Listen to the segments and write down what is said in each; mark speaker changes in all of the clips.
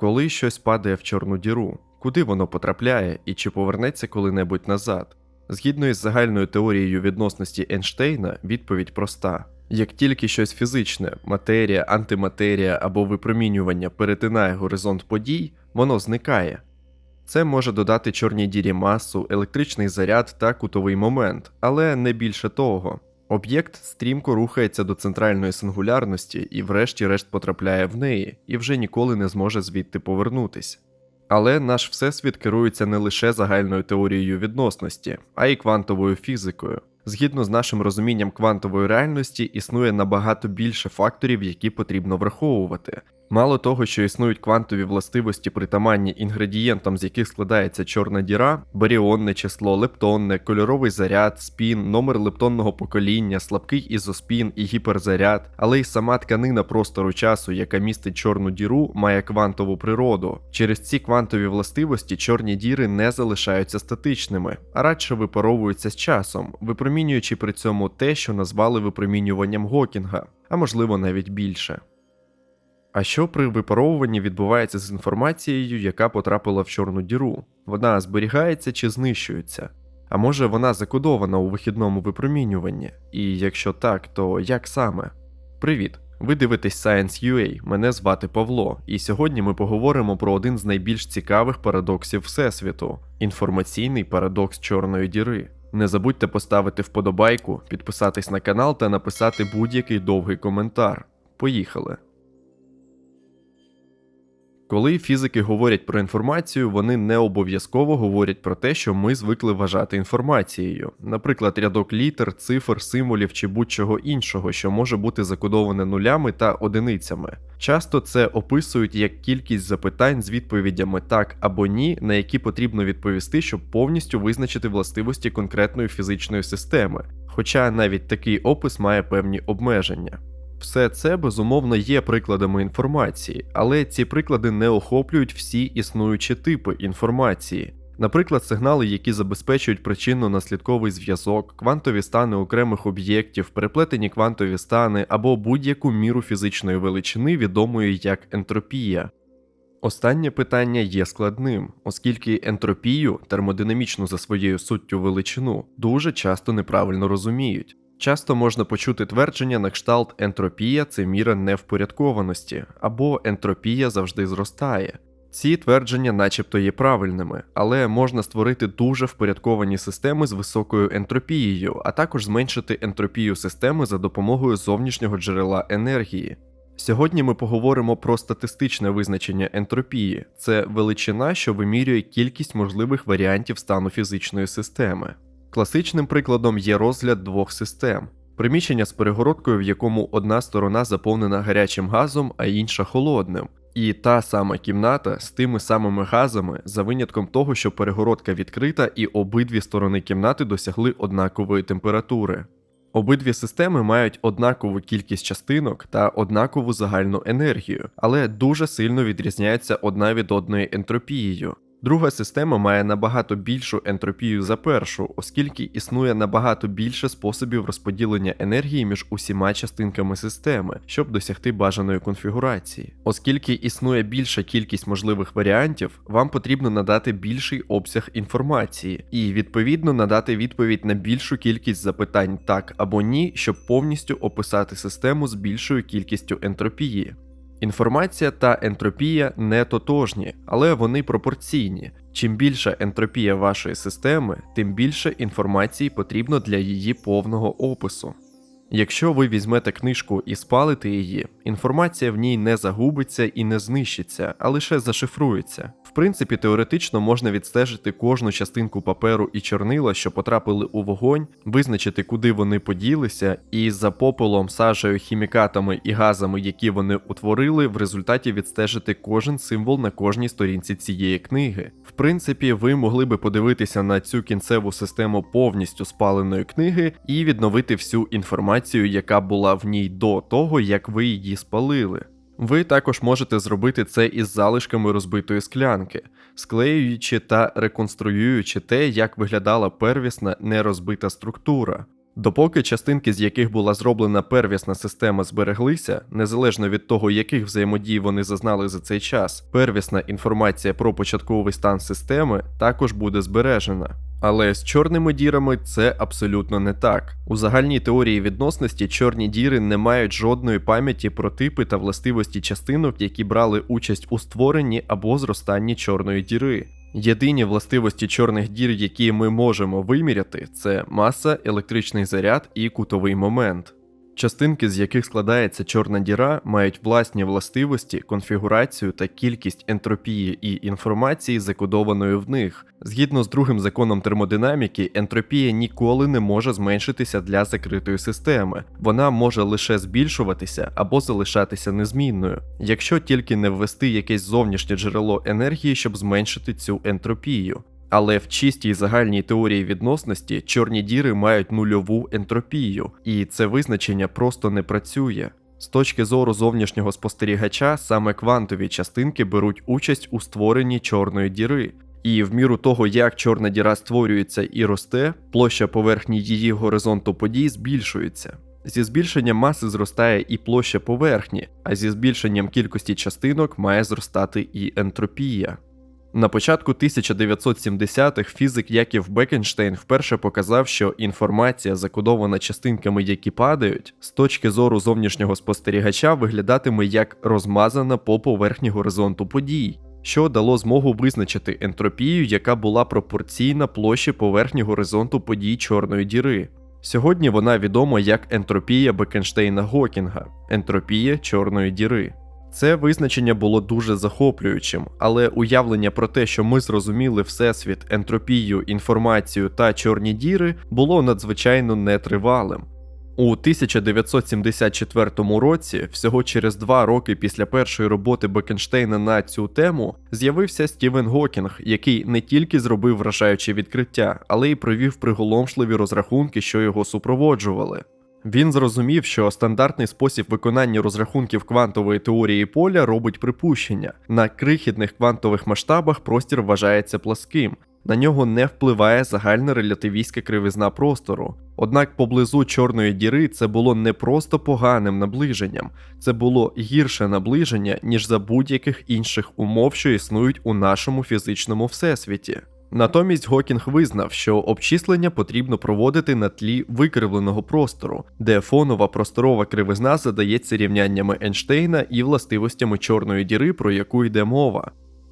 Speaker 1: Коли щось падає в чорну діру, куди воно потрапляє і чи повернеться коли-небудь назад? Згідно із загальною теорією відносності Ейнштейна, відповідь проста. Як тільки щось фізичне, матерія, антиматерія або випромінювання перетинає горизонт подій, воно зникає. Це може додати чорній дірі масу, електричний заряд та кутовий момент, але не більше того. Об'єкт стрімко рухається до центральної сингулярності і врешті-решт потрапляє в неї, і вже ніколи не зможе звідти повернутись. Але наш всесвіт керується не лише загальною теорією відносності, а й квантовою фізикою. Згідно з нашим розумінням квантової реальності, існує набагато більше факторів, які потрібно враховувати. Мало того, що існують квантові властивості притаманні інгредієнтам, з яких складається чорна діра, баріонне число, лептонне, кольоровий заряд, спін, номер лептонного покоління, слабкий ізоспін і гіперзаряд, але й сама тканина простору часу, яка містить чорну діру, має квантову природу. Через ці квантові властивості чорні діри не залишаються статичними, а радше випаровуються з часом, випромінюючи при цьому те, що назвали випромінюванням Гокінга, а можливо навіть більше. А що при випаровуванні відбувається з інформацією, яка потрапила в чорну діру? Вона зберігається чи знищується? А може вона закодована у вихідному випромінюванні? І якщо так, то як саме? Привіт! Ви дивитесь Science.ua, мене звати Павло, і сьогодні ми поговоримо про один з найбільш цікавих парадоксів Всесвіту інформаційний парадокс Чорної діри. Не забудьте поставити вподобайку, підписатись на канал та написати будь-який довгий коментар. Поїхали! Коли фізики говорять про інформацію, вони не обов'язково говорять про те, що ми звикли вважати інформацією, наприклад, рядок літер, цифр, символів чи будь-чого іншого, що може бути закодоване нулями та одиницями. Часто це описують як кількість запитань з відповідями так або ні, на які потрібно відповісти, щоб повністю визначити властивості конкретної фізичної системи, хоча навіть такий опис має певні обмеження. Все це безумовно є прикладами інформації, але ці приклади не охоплюють всі існуючі типи інформації. Наприклад, сигнали, які забезпечують причинно-наслідковий зв'язок, квантові стани окремих об'єктів, переплетені квантові стани або будь-яку міру фізичної величини, відомої як ентропія. Останнє питання є складним, оскільки ентропію, термодинамічну за своєю суттю величину, дуже часто неправильно розуміють. Часто можна почути твердження на кшталт ентропія це міра невпорядкованості, або ентропія завжди зростає. Ці твердження начебто є правильними, але можна створити дуже впорядковані системи з високою ентропією, а також зменшити ентропію системи за допомогою зовнішнього джерела енергії. Сьогодні ми поговоримо про статистичне визначення ентропії це величина, що вимірює кількість можливих варіантів стану фізичної системи. Класичним прикладом є розгляд двох систем: приміщення з перегородкою, в якому одна сторона заповнена гарячим газом, а інша холодним. І та сама кімната з тими самими газами, за винятком того, що перегородка відкрита, і обидві сторони кімнати досягли однакової температури. Обидві системи мають однакову кількість частинок та однакову загальну енергію, але дуже сильно відрізняються одна від одної ентропією. Друга система має набагато більшу ентропію за першу, оскільки існує набагато більше способів розподілення енергії між усіма частинками системи, щоб досягти бажаної конфігурації. Оскільки існує більша кількість можливих варіантів, вам потрібно надати більший обсяг інформації і, відповідно, надати відповідь на більшу кількість запитань так або ні, щоб повністю описати систему з більшою кількістю ентропії. Інформація та ентропія не тотожні, але вони пропорційні. Чим більша ентропія вашої системи, тим більше інформації потрібно для її повного опису. Якщо ви візьмете книжку і спалите її, інформація в ній не загубиться і не знищиться, а лише зашифрується. В принципі, теоретично можна відстежити кожну частинку паперу і чорнила, що потрапили у вогонь, визначити, куди вони поділися, і за попелом, сажею, хімікатами і газами, які вони утворили, в результаті відстежити кожен символ на кожній сторінці цієї книги. В принципі, ви могли би подивитися на цю кінцеву систему повністю спаленої книги і відновити всю інформацію, яка була в ній до того, як ви її спалили. Ви також можете зробити це із залишками розбитої склянки, склеюючи та реконструюючи те, як виглядала первісна нерозбита структура. Допоки частинки, з яких була зроблена первісна система, збереглися, незалежно від того, яких взаємодій вони зазнали за цей час, первісна інформація про початковий стан системи також буде збережена. Але з чорними дірами це абсолютно не так. У загальній теорії відносності чорні діри не мають жодної пам'яті про типи та властивості частинок, які брали участь у створенні або зростанні чорної діри. Єдині властивості чорних дір, які ми можемо виміряти, це маса, електричний заряд і кутовий момент. Частинки, з яких складається чорна діра, мають власні властивості, конфігурацію та кількість ентропії і інформації, закодованої в них. Згідно з другим законом термодинаміки, ентропія ніколи не може зменшитися для закритої системи, вона може лише збільшуватися або залишатися незмінною, якщо тільки не ввести якесь зовнішнє джерело енергії, щоб зменшити цю ентропію. Але в чистій загальній теорії відносності чорні діри мають нульову ентропію, і це визначення просто не працює. З точки зору зовнішнього спостерігача, саме квантові частинки беруть участь у створенні чорної діри. І в міру того, як чорна діра створюється і росте, площа поверхні її горизонту подій збільшується. Зі збільшенням маси зростає і площа поверхні, а зі збільшенням кількості частинок має зростати і ентропія. На початку 1970-х фізик Яків Бекенштейн вперше показав, що інформація, закодована частинками, які падають, з точки зору зовнішнього спостерігача виглядатиме як розмазана по поверхні горизонту подій, що дало змогу визначити ентропію, яка була пропорційна площі поверхні горизонту подій чорної діри. Сьогодні вона відома як ентропія Бекенштейна Гокінга, ентропія чорної діри. Це визначення було дуже захоплюючим, але уявлення про те, що ми зрозуміли всесвіт, ентропію, інформацію та чорні діри, було надзвичайно нетривалим. У 1974 році, всього через два роки після першої роботи Бекенштейна на цю тему, з'явився Стівен Гокінг, який не тільки зробив вражаюче відкриття, але й провів приголомшливі розрахунки, що його супроводжували. Він зрозумів, що стандартний спосіб виконання розрахунків квантової теорії поля робить припущення. На крихітних квантових масштабах простір вважається пласким, на нього не впливає загальна релятивістська кривизна простору. Однак поблизу чорної діри це було не просто поганим наближенням, це було гірше наближення, ніж за будь-яких інших умов, що існують у нашому фізичному всесвіті. Натомість Гокінг визнав, що обчислення потрібно проводити на тлі викривленого простору, де фонова просторова кривизна задається рівняннями Ейнштейна і властивостями чорної діри, про яку йде мова.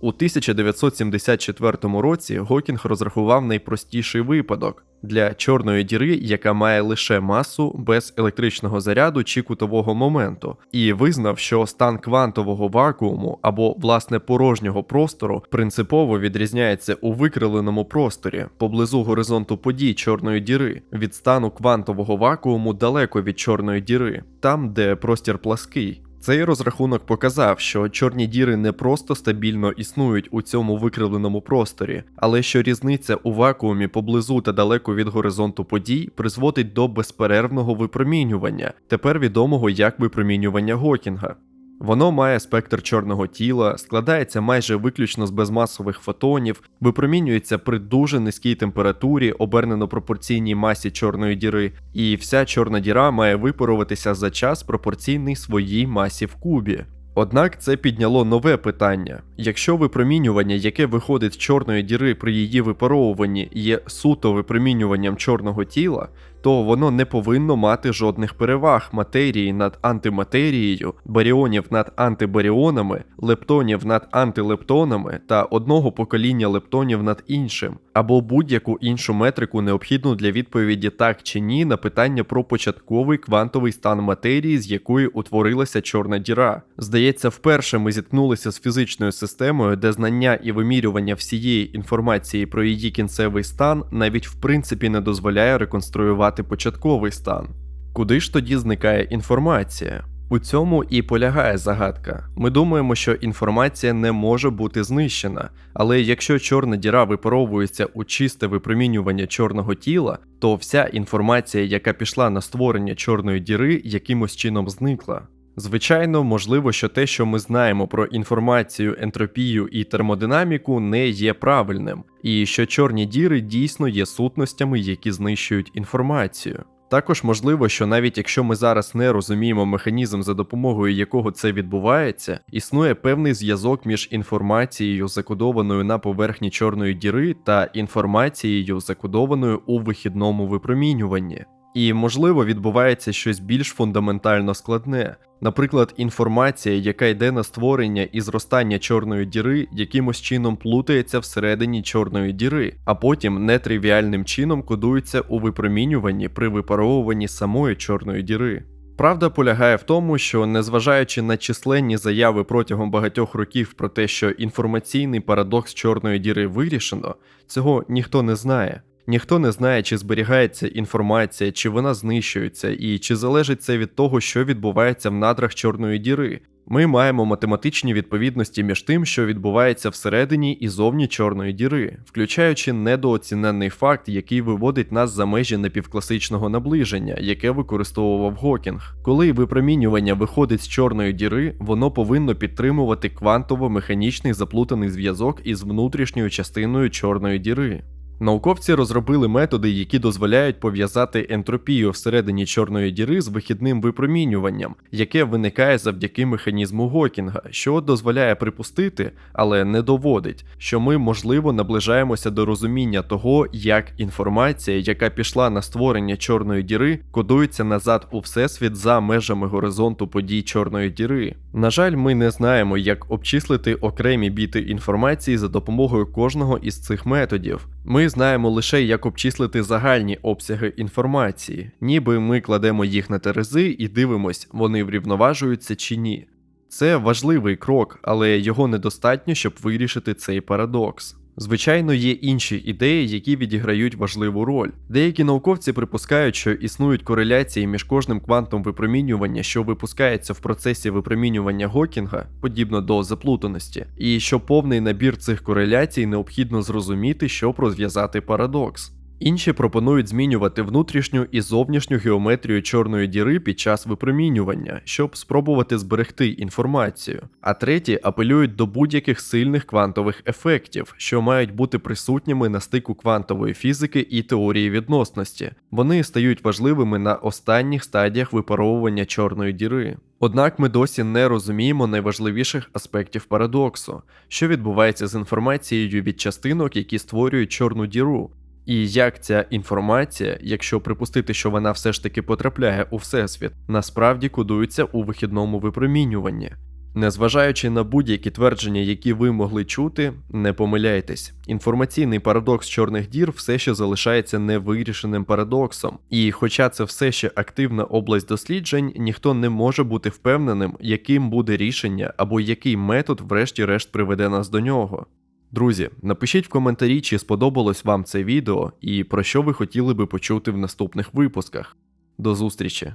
Speaker 1: У 1974 році Гокінг розрахував найпростіший випадок для чорної діри, яка має лише масу без електричного заряду чи кутового моменту, і визнав, що стан квантового вакууму або власне порожнього простору принципово відрізняється у викривленому просторі поблизу горизонту подій чорної діри від стану квантового вакууму далеко від чорної діри, там де простір плаский. Цей розрахунок показав, що чорні діри не просто стабільно існують у цьому викривленому просторі, але що різниця у вакуумі поблизу та далеко від горизонту подій призводить до безперервного випромінювання, тепер відомого як випромінювання Гокінга. Воно має спектр чорного тіла, складається майже виключно з безмасових фотонів, випромінюється при дуже низькій температурі, обернено пропорційній масі чорної діри, і вся чорна діра має випаруватися за час пропорційний своїй масі в кубі. Однак це підняло нове питання: якщо випромінювання, яке виходить з чорної діри при її випаровуванні, є суто випромінюванням чорного тіла, то воно не повинно мати жодних переваг матерії над антиматерією, баріонів над антибаріонами, лептонів над антилептонами та одного покоління лептонів над іншим, або будь-яку іншу метрику необхідну для відповіді так чи ні на питання про початковий квантовий стан матерії, з якої утворилася чорна діра. Здається, вперше ми зіткнулися з фізичною системою, де знання і вимірювання всієї інформації про її кінцевий стан навіть в принципі не дозволяє реконструювати початковий стан. Куди ж тоді зникає інформація? У цьому і полягає загадка. Ми думаємо, що інформація не може бути знищена, але якщо чорна діра випаровується у чисте випромінювання чорного тіла, то вся інформація, яка пішла на створення чорної діри, якимось чином зникла. Звичайно, можливо, що те, що ми знаємо про інформацію, ентропію і термодинаміку, не є правильним, і що чорні діри дійсно є сутностями, які знищують інформацію. Також можливо, що навіть якщо ми зараз не розуміємо механізм, за допомогою якого це відбувається, існує певний зв'язок між інформацією, закодованою на поверхні чорної діри, та інформацією, закодованою у вихідному випромінюванні. І, можливо, відбувається щось більш фундаментально складне. Наприклад, інформація, яка йде на створення і зростання чорної діри, якимось чином плутається всередині чорної діри, а потім нетривіальним чином кодується у випромінюванні при випаровуванні самої чорної діри. Правда полягає в тому, що незважаючи на численні заяви протягом багатьох років про те, що інформаційний парадокс чорної діри вирішено, цього ніхто не знає. Ніхто не знає, чи зберігається інформація, чи вона знищується, і чи залежить це від того, що відбувається в надрах чорної діри. Ми маємо математичні відповідності між тим, що відбувається всередині і зовні чорної діри, включаючи недооціненний факт, який виводить нас за межі напівкласичного наближення, яке використовував Гокінг. Коли випромінювання виходить з чорної діри, воно повинно підтримувати квантово-механічний заплутаний зв'язок із внутрішньою частиною чорної діри. Науковці розробили методи, які дозволяють пов'язати ентропію всередині чорної діри з вихідним випромінюванням, яке виникає завдяки механізму Гокінга, що дозволяє припустити, але не доводить, що ми, можливо, наближаємося до розуміння того, як інформація, яка пішла на створення чорної діри, кодується назад у всесвіт за межами горизонту подій чорної діри. На жаль, ми не знаємо, як обчислити окремі біти інформації за допомогою кожного із цих методів. Ми знаємо лише, як обчислити загальні обсяги інформації, ніби ми кладемо їх на терези і дивимось, вони врівноважуються чи ні. Це важливий крок, але його недостатньо, щоб вирішити цей парадокс. Звичайно, є інші ідеї, які відіграють важливу роль. Деякі науковці припускають, що існують кореляції між кожним квантом випромінювання, що випускається в процесі випромінювання Гокінга, подібно до заплутаності, і що повний набір цих кореляцій необхідно зрозуміти, щоб розв'язати парадокс. Інші пропонують змінювати внутрішню і зовнішню геометрію чорної діри під час випромінювання, щоб спробувати зберегти інформацію. А треті апелюють до будь-яких сильних квантових ефектів, що мають бути присутніми на стику квантової фізики і теорії відносності. Вони стають важливими на останніх стадіях випаровування чорної діри. Однак ми досі не розуміємо найважливіших аспектів парадоксу, що відбувається з інформацією від частинок, які створюють чорну діру. І як ця інформація, якщо припустити, що вона все ж таки потрапляє у всесвіт, насправді кодується у вихідному випромінюванні. Незважаючи на будь-які твердження, які ви могли чути, не помиляйтесь. Інформаційний парадокс чорних дір все ще залишається невирішеним парадоксом, і хоча це все ще активна область досліджень, ніхто не може бути впевненим, яким буде рішення або який метод, врешті-решт, приведе нас до нього. Друзі, напишіть в коментарі, чи сподобалось вам це відео і про що ви хотіли би почути в наступних випусках. До зустрічі!